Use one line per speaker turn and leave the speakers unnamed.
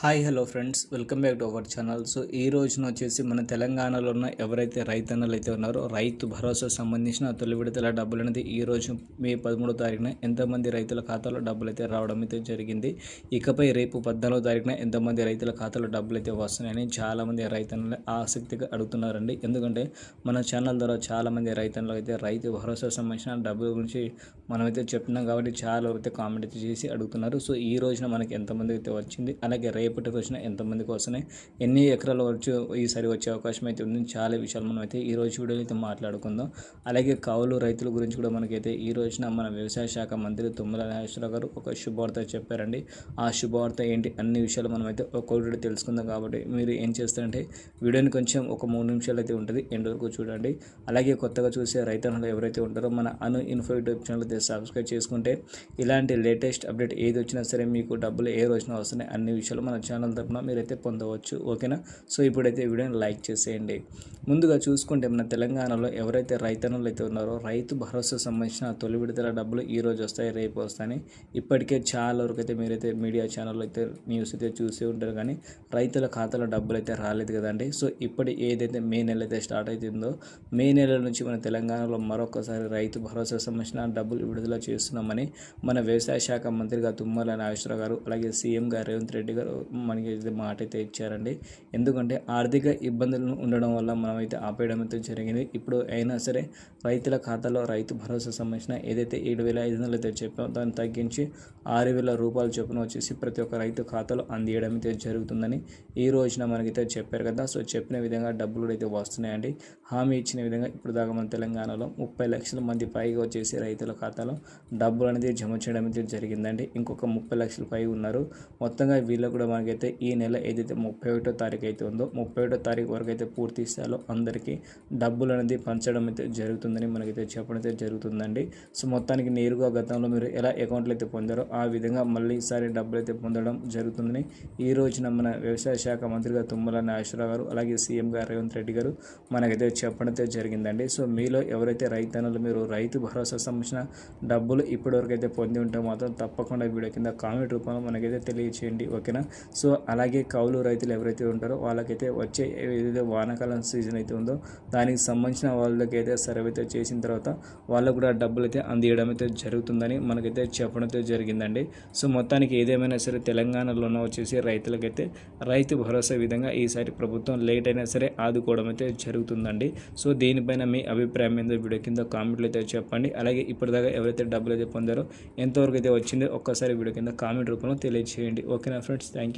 Hi hello friends. Welcome back to our channel. So ఈ రోజున వచ్చేసి మన తెలంగాణలో ఉన్న ఎవరైతే రైతన్నలు అయితే ఉన్నారో రైతు భరోసా సంబంధించిన తొలి విడతల డబ్బులు అనేది ఈ రోజు మే పదమూడో తారీఖున ఎంతమంది రైతుల ఖాతాలో డబ్బులు అయితే రావడం అయితే జరిగింది. ఇకపై రేపు పద్నాలుగో తారీఖున ఎంతమంది రైతుల ఖాతాలో డబ్బులు అయితే వస్తున్నాయని చాలామంది రైతన్నలు ఆసక్తిగా అడుగుతున్నారండి. ఎందుకంటే మన ఛానల్ ద్వారా చాలామంది రైతన్నలు అయితే రైతు భరోసా సంబంధించిన డబ్బుల గురించి మనమైతే చెప్తున్నాం కాబట్టి చాలా అయితే కామెంట్ అయితే చేసి అడుగుతున్నారు. సో ఈ రోజున మనకి ఎంతమంది అయితే వచ్చింది అలాగే రేపటి రోజున ఎంతమందికి వస్తున్నాయి ఎన్ని ఎకరాలు వచ్చి ఈసారి వచ్చే అవకాశం అయితే ఉంది. చాలా విషయాలు మనం అయితే ఈ రోజు వీడియోలో అయితే మాట్లాడుకుందాం. అలాగే కౌలు రైతుల గురించి కూడా మనకైతే ఈ రోజున మన వ్యవసాయ శాఖ మంత్రి తుమ్మల నాగేశ్వరరావు గారు ఒక శుభవార్త చెప్పారండి. ఆ శుభవార్త ఏంటి అన్ని విషయాలు మనం అయితే ఒక్కొక్కటి తెలుసుకుందాం కాబట్టి మీరు ఏం చేస్తారంటే వీడియోని కొంచెం ఒక మూడు నిమిషాలు అయితే ఉంటుంది. ఎండ్ వరకు చూడండి. అలాగే కొత్తగా చూసే రైతన్నలు ఎవరైతే ఉంటారో మన అను ఇన్ఫో యూట్యూబ్ ఛానల్ అయితే సబ్స్క్రైబ్ చేసుకుంటే ఇలాంటి లేటెస్ట్ అప్డేట్ ఏది వచ్చినా సరే మీకు డబ్బులు ఏ రోజున వస్తున్నాయి అన్ని విషయాలు మన ఛానల్ తరపున మీరైతే పొందవచ్చు ఓకేనా? సో ఇప్పుడైతే వీడియోని లైక్ చేసేయండి. ముందుగా చూసుకుంటే మన తెలంగాణలో ఎవరైతే రైతన్నులు అయితే ఉన్నారో రైతు భరోసా సంబంధించిన తొలి విడతల డబ్బులు ఈ రోజు వస్తాయి రేపు వస్తాయని ఇప్పటికే చాలా వరకు అయితే మీరైతే మీడియా ఛానల్లో అయితే న్యూస్ అయితే చూసే ఉంటారు. కానీ రైతుల ఖాతాలో డబ్బులు అయితే రాలేదు కదండి. సో ఇప్పటి ఏదైతే మే నెల అయితే స్టార్ట్ అవుతుందో మే నెల నుంచి మన తెలంగాణలో మరొకసారి రైతు భరోసా సంబంధించిన డబ్బులు విడుదల చేస్తున్నామని మన వ్యవసాయ శాఖ మంత్రిగా తుమ్మల నాగేశ్వర గారు అలాగే సీఎం గారు రేవంత్ రెడ్డి గారు మనకి అయితే మాట అయితే ఇచ్చారండి. ఎందుకంటే ఆర్థిక ఇబ్బందులు ఉండడం వల్ల మనమైతే ఆపేయడం అయితే జరిగింది. ఇప్పుడు అయినా సరే రైతుల ఖాతాలో రైతు భరోసా సంబంధించిన ఏదైతే ఏడు వేల ఐదు వందలు అయితే చెప్పామో దాన్ని తగ్గించి ఆరు వేల రూపాయలు చొప్పున వచ్చేసి ప్రతి ఒక్క రైతు ఖాతాలో అందియడం అయితే జరుగుతుందని ఈ రోజున మనకైతే చెప్పారు కదా. సో చెప్పిన విధంగా డబ్బులు అయితే వస్తున్నాయండి. హామీ ఇచ్చిన విధంగా ఇప్పుడు దాకా మన తెలంగాణలో ముప్పై లక్షల మంది పైగా వచ్చేసి రైతుల ఖాతాలో డబ్బులు అనేది జమ చేయడం అయితే జరిగిందండి. ఇంకొక ముప్పై లక్షల పై ఉన్నారు. మొత్తంగా వీళ్ళు కూడా మనకైతే ఈ నెల ఏదైతే ముప్పై ఒకటో తారీఖు అయితే ఉందో ముప్పై ఒకటో తారీఖు వరకు అయితే పూర్తి స్థాయిలో అందరికీ డబ్బులు అనేది పంచడం అయితే జరుగుతుందని మనకైతే చెప్పడం అయితే జరుగుతుందండి. సో మొత్తానికి నేరుగా గతంలో మీరు ఎలా అకౌంట్లు అయితే పొందారో ఆ విధంగా మళ్ళీ ఈసారి డబ్బులు అయితే పొందడం జరుగుతుందని ఈ రోజున మన వ్యవసాయ శాఖ మంత్రిగా తుమ్మల నాగేశ్వరరావు గారు అలాగే సీఎం గారు రేవంత్ రెడ్డి గారు మనకైతే చెప్పడం అయితే జరిగిందండి. సో మీలో ఎవరైతే రైతన్నలు మీరు రైతు భరోసా సంబంధించిన డబ్బులు ఇప్పటివరకు అయితే పొంది ఉంటే మాత్రం తప్పకుండా వీడియో కింద కామెంట్ రూపంలో మనకైతే తెలియచేయండి. ఓకేనా? సో అలాగే కౌలు రైతులు ఎవరైతే ఉంటారో వాళ్ళకైతే వచ్చే ఏదైతే వానాకాలం సీజన్ అయితే ఉందో దానికి సంబంధించిన వాళ్ళకైతే సర్వే అయితే చేసిన తర్వాత వాళ్ళకు కూడా డబ్బులు అయితే అందియడం అయితే జరుగుతుందని మనకైతే చెప్పడం అయితే జరిగిందండి. సో మొత్తానికి ఏదేమైనా సరే తెలంగాణలోనే వచ్చేసి రైతులకైతే రైతు భరోసా విధంగా ఈసారి ప్రభుత్వం లేట్ అయినా సరే ఆదుకోవడం అయితే జరుగుతుందండి. సో దీనిపైన మీ అభిప్రాయం మీద వీడియో కింద కామెంట్లు అయితే చెప్పండి. అలాగే ఇప్పటిదాకా ఎవరైతే డబ్బులు అయితే పొందారో ఎంతవరకు అయితే వచ్చిందో ఒక్కసారి వీడియో కింద కామెంట్ రూపంలో తెలియజేయండి ఓకేనా friends? Thank you.